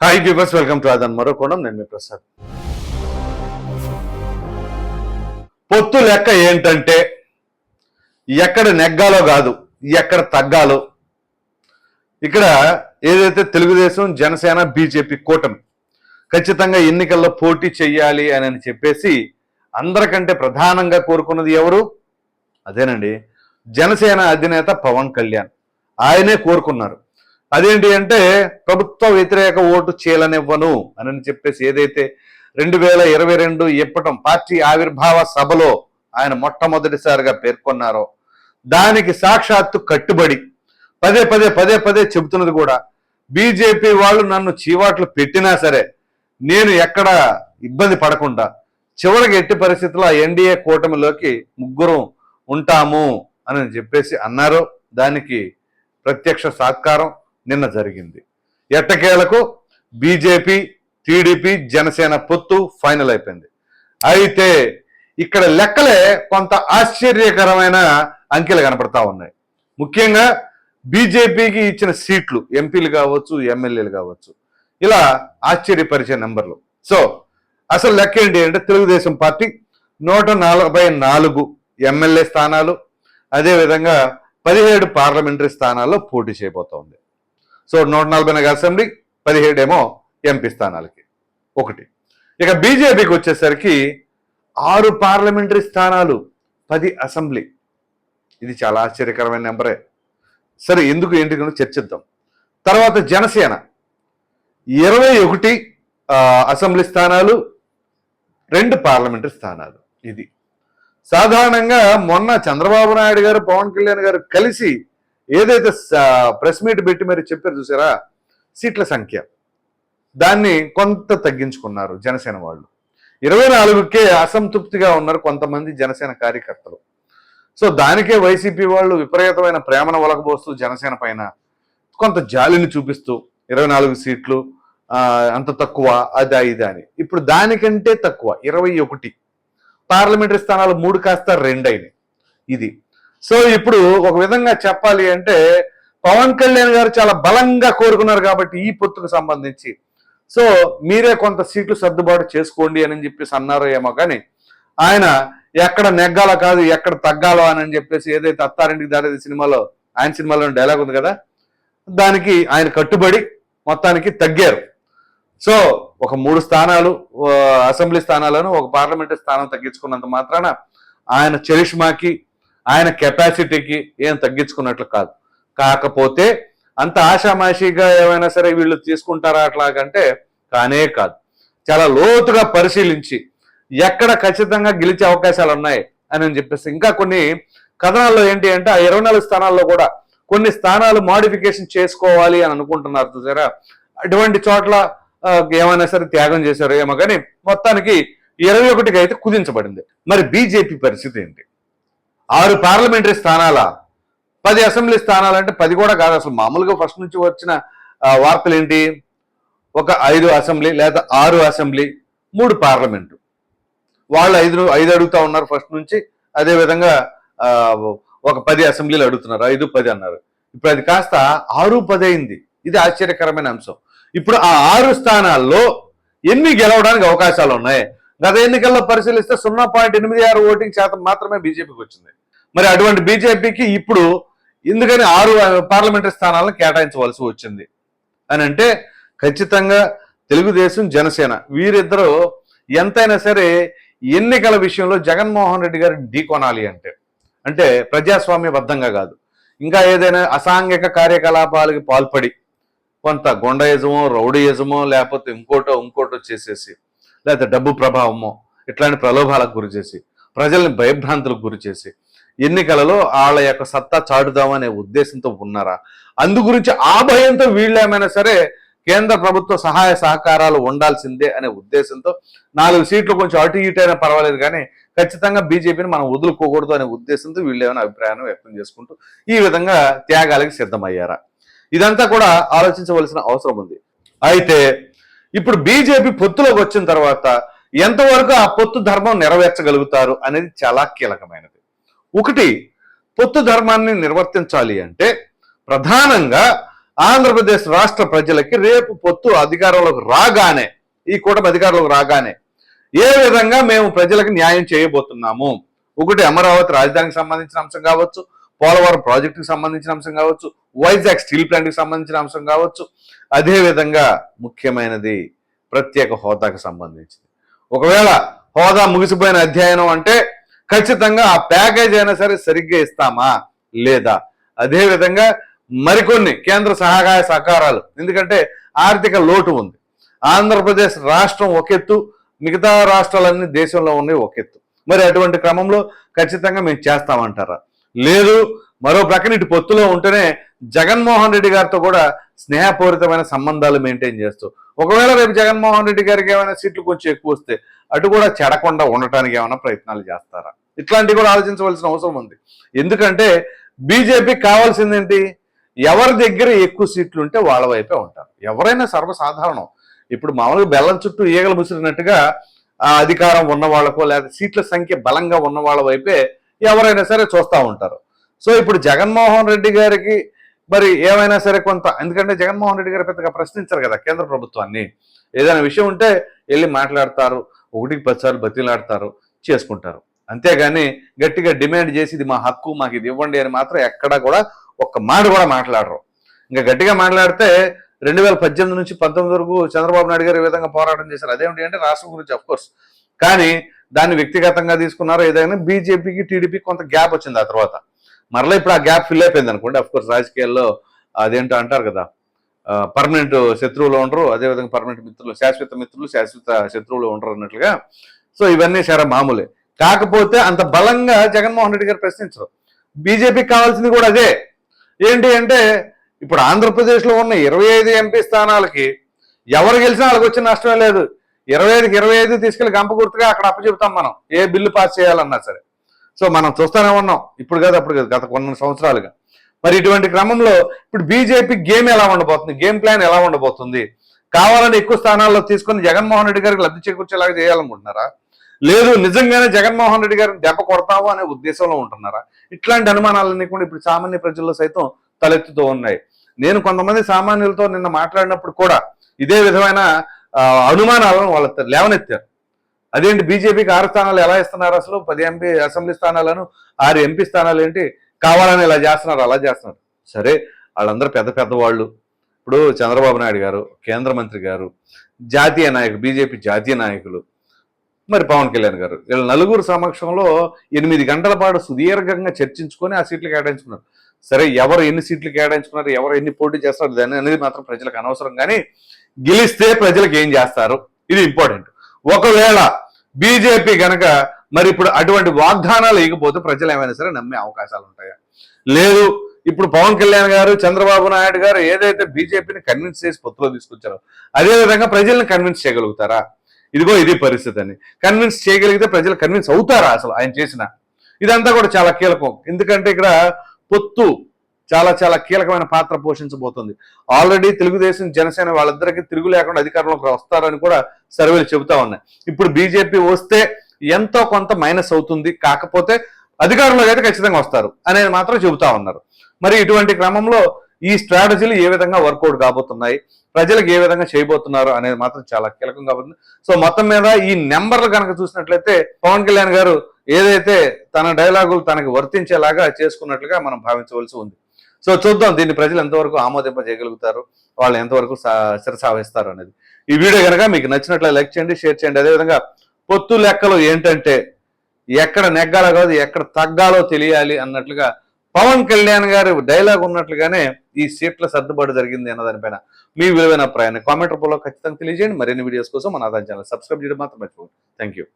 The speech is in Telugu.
హాయ్ పీపర్స్ వెల్కమ్ టు అదన్ మరో కోణం నేను మీ ప్రసాద్ పొత్తు లెక్క ఏంటంటే ఎక్కడ నెగ్గాలో కాదు ఎక్కడ తగ్గాలో. ఇక్కడ ఏదైతే తెలుగుదేశం జనసేన బీజేపీ కూటమి ఖచ్చితంగా ఎన్నికల్లో పోటీ చెయ్యాలి అని అని చెప్పేసి అందరికంటే ప్రధానంగా కోరుకున్నది ఎవరు? అదేనండి జనసేన అధినేత పవన్ కళ్యాణ్. ఆయనే కోరుకున్నారు. అదేంటి అంటే ప్రభుత్వ వ్యతిరేక ఓటు చీలనివ్వను అని చెప్పేసి ఏదైతే రెండు వేల ఇరవై రెండు ఇప్పటం పార్టీ ఆవిర్భావ సభలో ఆయన మొట్టమొదటిసారిగా పేర్కొన్నారో దానికి సాక్షాత్తు కట్టుబడి పదే పదే పదే పదే చెబుతున్నది కూడా బీజేపీ వాళ్ళు నన్ను చీవాట్లు పెట్టినా సరే నేను ఎక్కడ ఇబ్బంది పడకుండా చివరికి ఎట్టి పరిస్థితుల్లో ఆ ఎన్డీఏ కూటమిలోకి ముగ్గురం ఉంటాము అని చెప్పేసి అన్నారు. దానికి ప్రత్యక్ష సాత్కారం. నిన్న జరిగింది. ఎట్టకేలకు బీజేపీ టీడీపీ జనసేన పొత్తు ఫైనల్ అయిపోయింది. అయితే ఇక్కడ లెక్కలే కొంత ఆశ్చర్యకరమైన అంకెలు కనపడతా ఉన్నాయి. ముఖ్యంగా బీజేపీకి ఇచ్చిన సీట్లు ఎంపీలు కావచ్చు ఎమ్మెల్యేలు కావచ్చు ఇలా ఆశ్చర్యపరిచే నెంబర్లు. సో అసలు లెక్క ఏంటి అంటే తెలుగుదేశం పార్టీ నూట నలభై నాలుగు ఎమ్మెల్యే స్థానాలు అదేవిధంగా పదిహేడు పార్లమెంటరీ స్థానాల్లో పోటీ చేయబోతోంది. సో నూట నలభై నాలుగు అసెంబ్లీ పదిహేడు ఏమో ఎంపీ స్థానాలకి. ఒకటి. ఇక బీజేపీకి వచ్చేసరికి ఆరు పార్లమెంటరీ స్థానాలు పది అసెంబ్లీ. ఇది చాలా ఆశ్చర్యకరమైన నెంబరే. సరే ఎందుకు ఏంటి చర్చిద్దాం. తర్వాత జనసేన. ఇరవై ఒకటి అసెంబ్లీ స్థానాలు రెండు పార్లమెంటరీ స్థానాలు. ఇది. సాధారణంగా మొన్న చంద్రబాబు నాయుడు గారు పవన్ కళ్యాణ్ గారు కలిసి ఏదైతే ప్రెస్ మీట్ పెట్టి మరి చెప్పారు చూసారా? సీట్ల సంఖ్య. దాన్ని కొంత తగ్గించుకున్నారు జనసేన వాళ్ళు. ఇరవై నాలుగుకే అసంతృప్తిగా ఉన్నారు కొంతమంది జనసేన కార్యకర్తలు. సో దానికే వైసీపీ వాళ్ళు విపరీతమైన ప్రేమను ఒలకబోస్తూ జనసేన పైన కొంత జాలిని చూపిస్తూ ఇరవై నాలుగు సీట్లు అంత తక్కువ అదా ఇది అని. ఇప్పుడు దానికంటే తక్కువ ఇరవై ఒకటి. పార్లమెంటరీ స్థానాలు మూడు కాస్త రెండు అయినాయి ఇది. సో ఇప్పుడు ఒక విధంగా చెప్పాలి అంటే పవన్ కళ్యాణ్ గారు చాలా బలంగా కోరుకున్నారు కాబట్టి ఈ పొత్తుకు సంబంధించి. సో మీరే కొంత సీట్లు సర్దుబాటు చేసుకోండి అని చెప్పేసి అన్నారో ఏమో కానీ ఆయన ఎక్కడ నెగ్గాలో కాదు ఎక్కడ తగ్గాలో అని చెప్పేసి ఏదైతే అత్తారింటికి దారేది సినిమాలో ఆయన సినిమాలో డైలాగ్ ఉంది కదా దానికి ఆయన కట్టుబడి మొత్తానికి తగ్గారు. సో ఒక మూడు స్థానాలు అసెంబ్లీ స్థానాలను ఒక పార్లమెంటరీ స్థానం తగ్గించుకున్నంత మాత్రాన ఆయన చరిష్మాకి ఆయన కెపాసిటీకి ఏం తగ్గించుకున్నట్లు కాదు. కాకపోతే అంత ఆషామాషిగా ఏమైనా సరే వీళ్ళు తీసుకుంటారా అట్లాగంటే కానే కాదు. చాలా లోతుగా పరిశీలించి ఎక్కడ ఖచ్చితంగా గెలిచే అవకాశాలు ఉన్నాయి అని అని చెప్పేసి ఇంకా కొన్ని కథనాల్లో ఏంటి అంటే ఆ ఇరవై నాలుగు స్థానాల్లో కూడా కొన్ని స్థానాలు మాడిఫికేషన్ చేసుకోవాలి అని అనుకుంటున్నారు చూసారా? అటువంటి చోట్ల ఏమైనా సరే త్యాగం చేశారు ఏమో కానీ మొత్తానికి ఇరవై ఒకటికి అయితే కుదించబడింది. మరి బీజేపీ పరిస్థితి ఏంటి? ఆరు పార్లమెంటరీ స్థానాల పది అసెంబ్లీ స్థానాలు అంటే పది కూడా కాదు. అసలు మామూలుగా ఫస్ట్ నుంచి వచ్చిన వార్తలు ఏంటి ఒక ఐదు అసెంబ్లీ లేదా ఆరు అసెంబ్లీ మూడు పార్లమెంటు. వాళ్ళు ఐదు ఐదు అడుగుతా ఉన్నారు ఫస్ట్ నుంచి. అదేవిధంగా ఒక పది అసెంబ్లీలు అడుగుతున్నారు. ఐదు పది అన్నారు. ఇప్పుడు అది కాస్త ఆరు పది అయింది. ఇది ఆశ్చర్యకరమైన అంశం. ఇప్పుడు ఆ ఆరు స్థానాల్లో ఎన్ని గెలవడానికి అవకాశాలు ఉన్నాయి? గత ఎన్నికల్లో పరిశీలిస్తే సున్నా పాయింట్ ఎనిమిది ఆరు ఓటింగ్ శాతం మాత్రమే బీజేపీకి వచ్చింది. మరి అటువంటి బీజేపీకి ఇప్పుడు ఎందుకని ఆరు పార్లమెంటరీ స్థానాలను కేటాయించవలసి వచ్చింది. అని అంటే ఖచ్చితంగా తెలుగుదేశం జనసేన వీరిద్దరూ ఎంతైనా సరే ఎన్నికల విషయంలో జగన్మోహన్ రెడ్డి గారిని ఢీకొనాలి అంటే. అంటే ప్రజాస్వామ్యబద్ధంగా కాదు. ఇంకా ఏదైనా అసాంఘిక కార్యకలాపాలకి పాల్పడి కొంత గుండయిజమో రౌడీయిజమో లేకపోతే ఇంకోటో ఇంకోటో చేసేసి లేకపోతే డబ్బు ప్రభావమో ఇట్లాంటి ప్రలోభాలకు గురి చేసి ప్రజల్ని భయభ్రాంతులకు గురి చేసి ఎన్నికలలో వాళ్ళ యొక్క సత్తా చాటుదామనే ఉద్దేశంతో ఉన్నారా? అందు గురించి ఆ భయంతో వీళ్ళు ఏమైనా సరే కేంద్ర ప్రభుత్వ సహాయ సహకారాలు ఉండాల్సిందే అనే ఉద్దేశంతో నాలుగు సీట్లు కొంచెం అటు ఇటు అయినా పర్వాలేదు కానీ ఖచ్చితంగా బీజేపీని మనం వదులుకోకూడదు అనే ఉద్దేశంతో వీళ్ళు ఏమైనా అభిప్రాయాన్ని వ్యక్తం చేసుకుంటూ ఈ విధంగా త్యాగాలకి సిద్ధమయ్యారా? ఇదంతా కూడా ఆలోచించవలసిన అవసరం ఉంది. అయితే ఇప్పుడు బీజేపీ పొత్తులోకి వచ్చిన తర్వాత ఎంతవరకు ఆ పొత్తు ధర్మం నెరవేర్చగలుగుతారు అనేది చాలా కీలకమైనది. ఒకటి పొత్తు ధర్మాన్ని నిర్వర్తించాలి అంటే ప్రధానంగా ఆంధ్రప్రదేశ్ రాష్ట్ర ప్రజలకి రేపు పొత్తు అధికారంలోకి రాగానే ఈ కూటమి అధికారంలోకి రాగానే ఏ విధంగా మేము ప్రజలకు న్యాయం చేయబోతున్నాము? ఒకటి అమరావతి రాజధానికి సంబంధించిన అంశం కావచ్చు పోలవరం ప్రాజెక్టుకి సంబంధించిన అంశం కావచ్చు వైజాగ్ స్టీల్ ప్లాంట్కి సంబంధించిన అంశం కావచ్చు. అదేవిధంగా ముఖ్యమైనది ప్రత్యేక హోదాకు సంబంధించింది. ఒకవేళ హోదా ముగిసిపోయిన అధ్యయనం అంటే ఖచ్చితంగా ఆ ప్యాకేజ్ అయినా సరే సరిగ్గా ఇస్తామా లేదా? అదేవిధంగా మరికొన్ని కేంద్ర సహకాయ సహకారాలు. ఎందుకంటే ఆర్థిక లోటు ఉంది. ఆంధ్రప్రదేశ్ రాష్ట్రం ఒకెత్తు మిగతా రాష్ట్రాలన్నీ దేశంలో ఉన్నాయి ఒక ఎత్తు. మరి అటువంటి క్రమంలో ఖచ్చితంగా మేము చేస్తామంటారా? లేదు మరో ప్రక్కన ఇటు పొత్తులో ఉంటేనే జగన్మోహన్ రెడ్డి గారితో కూడా స్నేహపూరితమైన సంబంధాలు మెయింటైన్ చేస్తూ ఒకవేళ రేపు జగన్మోహన్ రెడ్డి గారికి ఏమైనా సీట్లు కొంచెం ఎక్కువ వస్తే అటు కూడా చెడకుండా ఉండటానికి ఏమైనా ప్రయత్నాలు చేస్తారా? ఇట్లాంటివి కూడా ఆలోచించవలసిన అవసరం ఉంది. ఎందుకంటే బీజేపీకి కావాల్సిందేంటి? ఎవరి దగ్గర ఎక్కువ సీట్లు ఉంటే వాళ్ళ వైపే ఉంటారు. ఎవరైనా సర్వసాధారణం. ఇప్పుడు మామూలుగా బెల్లం చుట్టూ ఈగలు ముసిరినట్టుగా ఆ అధికారం ఉన్న వాళ్ళకో లేదా సీట్ల సంఖ్య బలంగా ఉన్న వాళ్ళ వైపే ఎవరైనా సరే చూస్తూ ఉంటారు. సో ఇప్పుడు జగన్మోహన్ రెడ్డి గారికి మరి ఏమైనా సరే కొంత ఎందుకంటే జగన్మోహన్ రెడ్డి గారు పెద్దగా ప్రశ్నించారు కదా కేంద్ర ప్రభుత్వాన్ని. ఏదైనా విషయం ఉంటే వెళ్ళి మాట్లాడతారు ఒకటికి పదిసార్లు బతిలాడతారు చేసుకుంటారు. అంతేగాని గట్టిగా డిమాండ్ చేసి ఇది మా హక్కు మాకు ఇది ఇవ్వండి అని మాత్రం ఎక్కడా కూడా ఒక్క మాట కూడా మాట్లాడరు. ఇంకా గట్టిగా మాట్లాడితే రెండు వేల పద్దెనిమిది నుంచి పంతొమ్మిది వరకు చంద్రబాబు నాయుడు గారు ఈ విధంగా పోరాటం చేశారు. అదేమిటి అంటే రాష్ట్రం గురించి అఫ్కోర్స్ కానీ దాన్ని వ్యక్తిగతంగా తీసుకున్నారు ఏదైనా బీజేపీకి టీడీపీకి కొంత గ్యాప్ వచ్చింది ఆ తర్వాత. మరలా ఇప్పుడు ఆ గ్యాప్ ఫిల్ అయిపోయింది అనుకోండి. అఫ్ కోర్స్ రాజకీయాల్లో అదేంటో అంటారు కదా. పర్మనెంట్ శత్రువులు ఉండరు. అదేవిధంగా పర్మనెంట్ మిత్రులు శాశ్వత మిత్రులు శాశ్వత శత్రువులు ఉండరు అన్నట్లుగా. సో ఇవన్నీ సరే మామూలే. కాకపోతే అంత బలంగా జగన్మోహన్ రెడ్డి గారు ప్రశ్నించరు. బీజేపీకి కావాల్సింది కూడా అదే. ఏంటి అంటే ఇప్పుడు ఆంధ్రప్రదేశ్లో ఉన్న ఇరవై ఐదు ఎంపీ స్థానాలకి ఎవరు గెలిచినా వాళ్ళకి వచ్చిన నష్టమే లేదు. ఇరవై ఐదుకి ఇరవై ఐదు తీసుకెళ్ళి గంప గుర్తుగా అక్కడ అప్పచెబుతాం మనం. ఏ బిల్లు పాస్ చేయాలన్నా సరే. సో మనం చూస్తూనే ఉన్నాం. ఇప్పుడు కాదు అప్పుడు కాదు గత కొన్ని సంవత్సరాలుగా. మరి ఇటువంటి క్రమంలో ఇప్పుడు బీజేపీ గేమ్ ఎలా ఉండబోతుంది? గేమ్ ప్లాన్ ఎలా ఉండబోతుంది? కావాలని ఎక్కువ స్థానాల్లో తీసుకొని జగన్మోహన్ రెడ్డి గారికి లబ్ధి చేకూర్చేలాగా చేయాలనుకుంటున్నారా? లేదు నిజంగానే జగన్మోహన్ రెడ్డి గారిని దెబ్బ కొడతాము అనే ఉద్దేశంలో ఉంటున్నారా? ఇట్లాంటి అనుమానాలన్నీ కూడా ఇప్పుడు సామాన్య ప్రజల్లో సైతం తలెత్తుతూ ఉన్నాయి. నేను కొంతమంది సామాన్యులతో నిన్న మాట్లాడినప్పుడు కూడా ఇదే విధమైన అనుమానాలను వాళ్ళ లేవనెత్తారు. అదేంటి బీజేపీకి ఆరు స్థానాలు ఎలా ఇస్తున్నారు అసలు? పది ఎంపీ అసెంబ్లీ స్థానాలను ఆరు ఎంపీ స్థానాలు ఏంటి? కావాలని ఇలా చేస్తున్నారు అలా చేస్తున్నారు. సరే వాళ్ళందరూ పెద్ద పెద్ద వాళ్ళు. ఇప్పుడు చంద్రబాబు నాయుడు గారు కేంద్ర మంత్రి గారు జాతీయ నాయకులు బీజేపీ జాతీయ నాయకులు మరి పవన్ కళ్యాణ్ గారు వీళ్ళ నలుగురు సమక్షంలో ఎనిమిది గంటల పాటు సుదీర్ఘంగా చర్చించుకొని ఆ సీట్లు కేటాయించుకున్నారు. సరే ఎవరు ఎన్ని సీట్లు కేటాయించుకున్నారు ఎవరు ఎన్ని పోటీ చేస్తారు దాని అనేది మాత్రం ప్రజలకు అనవసరం. కానీ గెలిస్తే ప్రజలకు ఏం చేస్తారు? ఇది ఇంపార్టెంట్ ఒకవేళ బీజేపీ కనుక మరి ఇప్పుడు అటువంటి వాగ్దానాలు ఇకపోతే ప్రజలు ఏమైనా సరే నమ్మే అవకాశాలు ఉంటాయా? లేదు ఇప్పుడు పవన్ కళ్యాణ్ గారు చంద్రబాబు నాయుడు గారు ఏదైతే బీజేపీని కన్విన్స్ చేసి పొత్తులో తీసుకొచ్చారో అదేవిధంగా ప్రజల్ని కన్విన్స్ చేయగలుగుతారా? ఇదిగో ఇది పరిస్థితి అని. కన్విన్స్ చేయగలిగితే ప్రజలు కన్విన్స్ అవుతారా అసలు ఆయన చేసిన? ఇదంతా కూడా చాలా కీలకం. ఎందుకంటే ఇక్కడ పొత్తు చాలా చాలా కీలకమైన పాత్ర పోషించబోతుంది. ఆల్రెడీ తెలుగుదేశం జనసేన వాళ్ళిద్దరికీ తిరుగు లేకుండా అధికారంలోకి వస్తారని కూడా సర్వేలు చెబుతా ఉన్నాయి. ఇప్పుడు బీజేపీ వస్తే ఎంతో కొంత మైనస్ అవుతుంది. కాకపోతే అధికారంలోకి అయితే ఖచ్చితంగా వస్తారు అనేది మాత్రం చెబుతా ఉన్నారు. మరి ఇటువంటి క్రమంలో ఈ స్ట్రాటజీలు ఏ విధంగా వర్కౌట్ కాబోతున్నాయి ప్రజలకు ఏ విధంగా చేయబోతున్నారు అనేది మాత్రం చాలా కీలకం కాబట్టి సో మొత్తం మీద ఈ నెంబర్లు కనుక చూసినట్లయితే పవన్ కళ్యాణ్ గారు ఏదైతే తన డైలాగులు తనకి వర్తించేలాగా చేసుకున్నట్లుగా మనం భావించవలసి ఉంది. సో చూద్దాం దీన్ని ప్రజలు ఎంతవరకు ఆమోదింప చేయగలుగుతారు వాళ్ళు ఎంతవరకు సా- శిరసావహిస్తారు అనేది. ఈ వీడియో కనుక మీకు నచ్చినట్లు లైక్ చేయండి షేర్ చేయండి. అదేవిధంగా పొత్తు లెక్కలు ఏంటంటే ఎక్కడ నెగ్గాలో కాదు ఎక్కడ తగ్గాలో తెలియాలి అన్నట్లుగా పవన్ కళ్యాణ్ గారి డైలాగ్ ఉన్నట్లుగానే ఈ సీట్ల సర్దుబాటు జరిగింది అన్న దానిపైన మీ విలువైన ప్రయాణం కామెంట్ రూపంలో ఖచ్చితంగా తెలియజేయండి. మరిన్ని వీడియోస్ కోసం మన ఆదాయం ఛానల్ సబ్స్క్రైబ్ చేయడం మాత్రం మర్చిపోండి థ్యాంక్ యూ